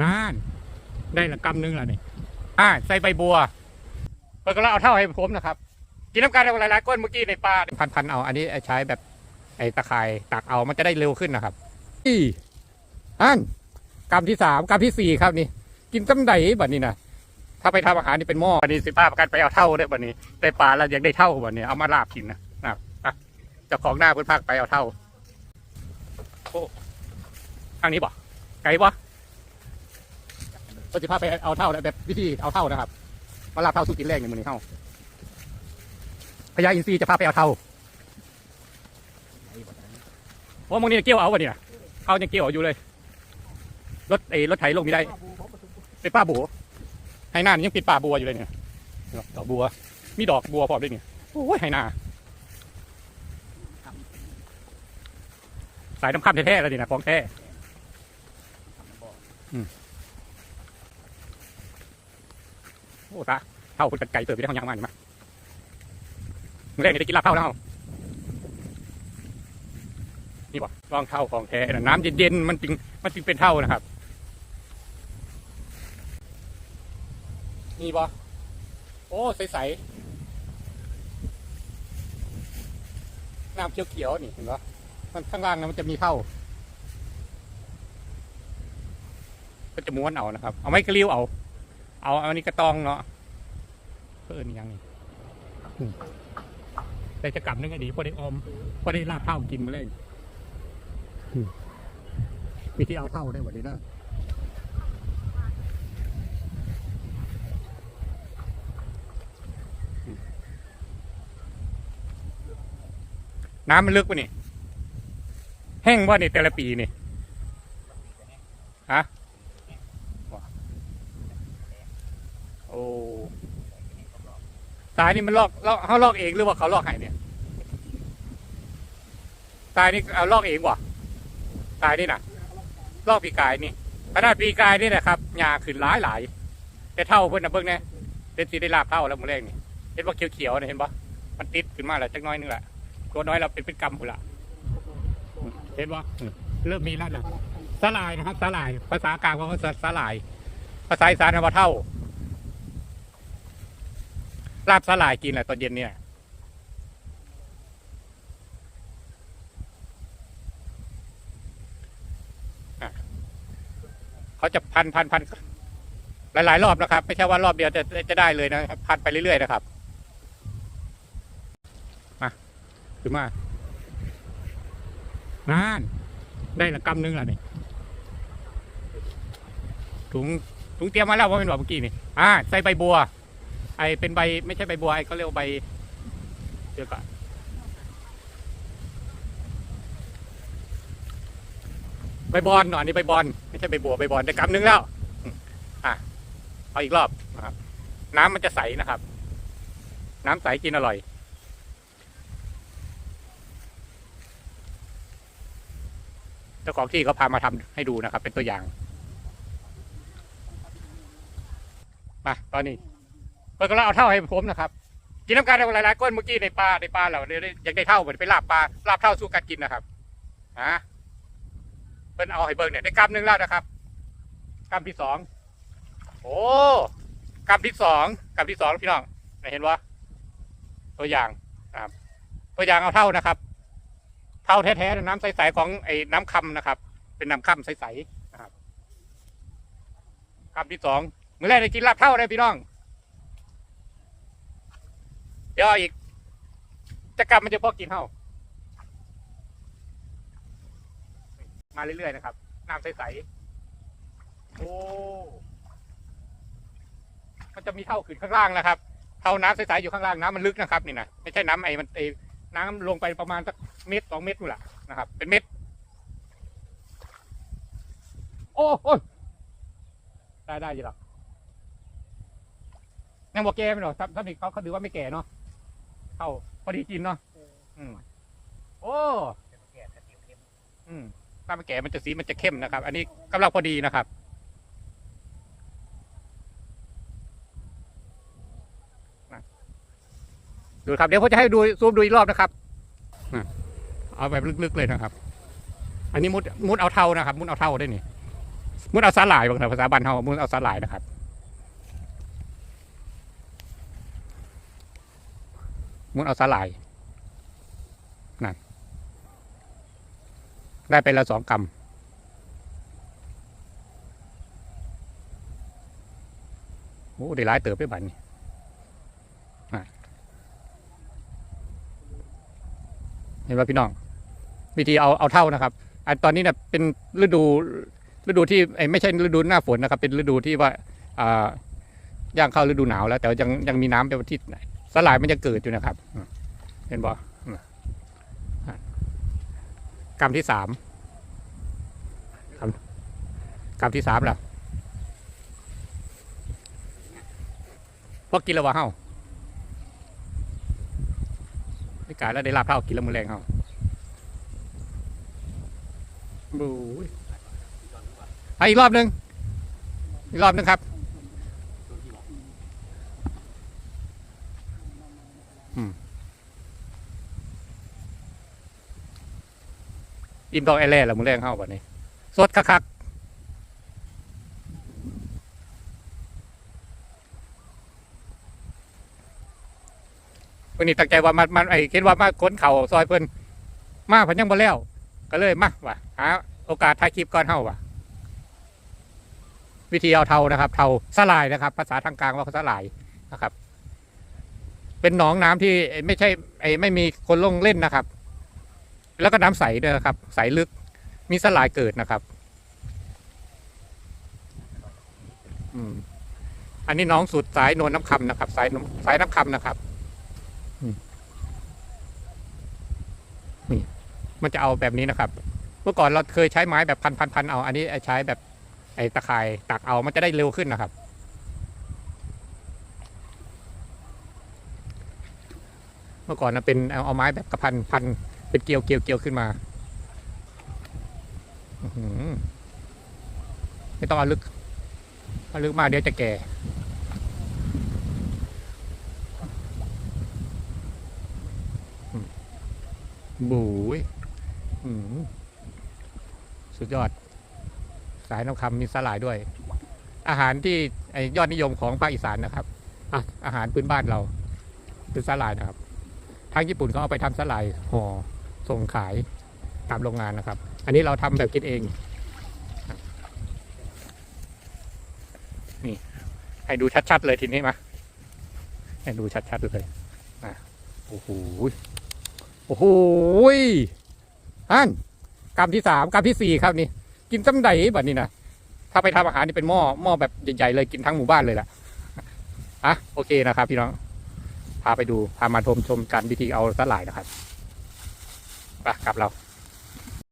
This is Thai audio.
นั่นได้ละกำนึงล้วนี่อ่าใส่ใบบัวเปิดก็แล้วเอาเท่าให้ผมนะครับ กินน้ำกันหลายๆก้นเมื่อกี้ในปลาพันๆเอา อันนี้ใช้แบบไอ้ตะข่ายตักเอามันจะได้เร็วขึ้นนะครับอีอันกำที่สามกำที่สี่ครับนี่ กินตั้งใดแบบนี้นะถ้าไปทำอาหารนี่เป็นหม้อวันนี้สิป้าประกันไปเอาเท่าได้แบบนี้ได้ปลาแล้วอยากได้เท่าแบบนี้เอามาลาบกินนะนะครับอะเจ้าของหน้าเพิ่นพากไปเอาเท่าโอ้ทางนี้บ่ไกลบ่ ก็จะพาไปเอาเท่านะแบบวิธีเอาเท่านะครับมาลาบเท่าสู้กินแรกในมือนี้เท่าพญาอินทรีจะพาไปเอาเท่าโอ้มึงนี่เกี่ยวเอาวะเนี่ยเขายังเกี่ยวอยู่เลย รถไอ้รถไถลงไม่ได้ไปป้าบัวไฮนานี่ยังปิดป่าบัวอยู่เลยเนี่ยดอกบัว มีดอกบัวพร้อมด้วยเนี่ยโอ้ยไฮนาสายน้ำข้ามแท้ๆเลยนี่นะของแท้อืม โอ้ตาเท่าคนกันไก่เติบไปได้ห้องยังมานี่มามึงแรกนี่ได้กินลาบเท่าแล้วนี่บ่รองเท่าของแท้น้ำเย็นๆมันจึงมันจึงเป็นเท่านะครับนี่บ่โอ้ ใสๆน้ำเขียวๆนี่เห็นปะมันข้างล่างนะมันจะมีเท่าก็จะม้วนเอานะครับ เอาไม้กระลิ้วเอา เอาอันนี้กระตองเนาะ เพิ่นยังนี่แต่จะกลับนึงก็ดีพอได้ออมพอได้ลาบเท่ากินมาเลยอืมมีที่เอาเท่าได้หมดเลยนะน้ำมันลึกปะนี่ แห้งว่านี่แต่ละปีนี่ฮะว้าโอ้ ตายนี่มันลอกลอกเขาลอกเองหรือว่าเขาลอกให้เนี่ย ตายนี่เอาลอกเองวะตายนี่นะลอกปีกายนี่ขนาดปีกายนี่นะครับหญ้าขึ้นหลายหลายแต่เท่าเพิ่นนะเบิ่งเนี่ยเป็นสีได้ลาบเท่าแล้วมือแรกนี่เห็นว่าเขียวๆนี่ยเห็นปะมันติดขึ้นมาแล้วจักน้อยนึงแหละตัวน้อยเราเป็นเป็นกรรมหมดละเห็นว่าเริ่มมีแล้วนะสลายนะครับสลาย ภาษากลางเขาสลาย ภาษาอีสานว่าเท่า ลาบสลายกินแหละตอนเย็นเนี่ย เขาจะพันพันพันหลาย ๆ รอบนะครับ ไม่ใช่ว่ารอบเดียวจะจะได้เลยนะครับ พันไปเรื่อย ๆ นะครับขึ้นมานั่นได้ละกำนึงล้วนี่ถุงถุงเตรียมมาแล้วว่าเป็นแบอกเมื่อกี้นี่อ่าใส่ใบบัว อเป็นใบไม่ใช่ใบบัวไอเขาเรียกว่าใบเดี๋ยวก่อนใบบอลหน่อยนี่ใบบอลไม่ใช่ใบบัวใบบอลได้กำหนึงแล้วอะเอาอีกรอบนะครับ น้ำมันจะใสนะครับ น้ำใสกินอร่อยเจ้าของที่เขาพามาทำให้ดูนะครับ เป็นตัวอย่างมาตอนนี้ เปิดก็แล้วเอาเท่าให้ผมนะครับ กินน้ำกันหลายๆก้นเมื่อกี้ในปลาในปลาเราเนี่ยได้อยากได้เท่าเหมือนไปลาบปลาลาบเท่าสู้กันกินนะครับฮะเพิ่นเอาให้เบิ่งเนี่ยได้กำหนึ่งแล้วนะครับกำที่สองโอ้กำที่สองกำที่สองพี่น้องเห็นว่าตัวอย่างครับตัวอย่างเอาเท่านะครับ เท่าแท้ๆน้ำใสๆของไอ้น้ำคำนะครับ เป็นน้ำคำใสๆนะครับคำที่สองเมื่อแรกได้กินลาบเท่าได้พี่น้อง ดี๋ยวเอาอีก จะกลับมันจะพอกินเท่ามาเรื่อยๆนะครับน้ำใสๆโอ้มันจะมีเท่าขึ้นข้างล่างนะครับเท่าน้ำใสๆอยู่ข้างล่างน้ำมันลึกนะครับนี่นะไม่ใช่น้ำไอ้มันไอ้น้ำลงไปประมาณสักเมตรสองเมตรนู่นแหละนะครับ เป็นเม็ดโอ้โอ้ยได้ได้ยี่หรอยังบอกแก่ไม่หรอกถ้าถ้าเขาเขาถือว่าไม่แก่เนาะ เข้าพอดีกินเนาะอืมโอ้อืมถ้ามันแก่มันจะสีมันจะเข้มนะครับ อันนี้กำลังพอดีนะครับ ดูครับ เดี๋ยวผมจะให้ดูซูมดูอีกรอบนะครับอะเอาแบบลึกๆเลยนะครับ อันนี้มุดมุดเอาเท่านะครับ มุดเอาเท่าได้นี่มุนเอาสาหร่ายบางภาษาบ้านเฮามุนเอาสาหร่ายนะครับ มุนเอาสาหร่ายนั่นได้ไปละสองกำโอ้ได้หลายเติบไปบัดนี้อะเห็นไหมพี่น้อง วิธีเอาเอาเท่านะครับอันตอนนี้เนี่ยเป็นฤดูฤดูที่ไม่ใช่ฤดูหน้าฝนนะครับ เป็นฤดูที่ว่าย่างเข้าฤดูหนาวแล้ว แต่ยังยังมีน้ำไปที่ สลายมันจะเกิดอยู่นะครับ เห็นบ่อืมอะกรรมที่สามกรรมกรรที่สามล่ะพวกกินแล้ววะเฮาได้กายแล้วได้ลาบเท่ากินแล้วมือแรงเฮาบูยเอาอีกรอบหนึ่งอีกรอบหนึ่งครับ อิ่มดอกไอแล่แล้วมึงแรงเข้าบ่นี้สดคักๆวันนี้ตั้งใจว่ามันมันไอ้คิดว่ามาค้นเข่าซอยเพิ่นมาพันยังบ่แล้ว ก็เลยมาว่ะหาโอกาสถ่ายคลิปก่อนเฮาว่ะ วิธีเอาเทานะครับ เทาสลายนะครับ ภาษาทางกลางว่าสลายนะครับ เป็นหนองน้ำที่ไม่ใช่ไอ้ไม่มีคนลงเล่นนะครับ แล้วก็น้ำใสด้วยครับ ใสลึกมีสลายเกิดนะครับอันนี้น้องสุดสายนวลน้ำคำนะครับ สายน้ำสายน้ำคำนะครับมนี่มันจะเอาแบบนี้นะครับ เมื่อก่อนเราเคยใช้ไม้แบบพันพันพันเอา อันนี้ใช้แบบไอ้ตะข่ายตักเอามันจะได้เร็วขึ้นนะครับ เมื่อก่อนนะเป็นเอาเอาไม้แบบกระพันพัน เป็นเกลียวเกลียวเกลียวขึ้นมาอื้อหือไม่ต้องเอาลึกเอาลึกมากเดี๋ยวจะแก่อืมบูยอืมสุดยอด สายน้ำคำมีสลายด้วย อาหารที่ไอยอดนิยมของภาคอีสานนะครับอะอาหารพื้นบ้านเรา คือสลายนะครับ ทางญี่ปุ่นเขาเอาไปทำสลายห่อ ส่งขายตามโรงงานนะครับ อันนี้เราทำแบบกินเอง นี่ ให้ดูชัดๆเลยทีนี้มา ให้ดูชัดๆเลยอะโอ้โหโอ้โหอันกรรมที่สามกรรมที่สี่ครับนี่ กินซ้ำใดแบบนี้นะถ้าไปทำอาหารนี่เป็นหม้อหม้อแบบใหญ่ๆเลยกินทั้งหมู่บ้านเลยล่ะอะโอเคนะครับ พี่น้องพาไปดูพามาชมชมการวิธีเอาสลายนะครับ ไปกลับเรา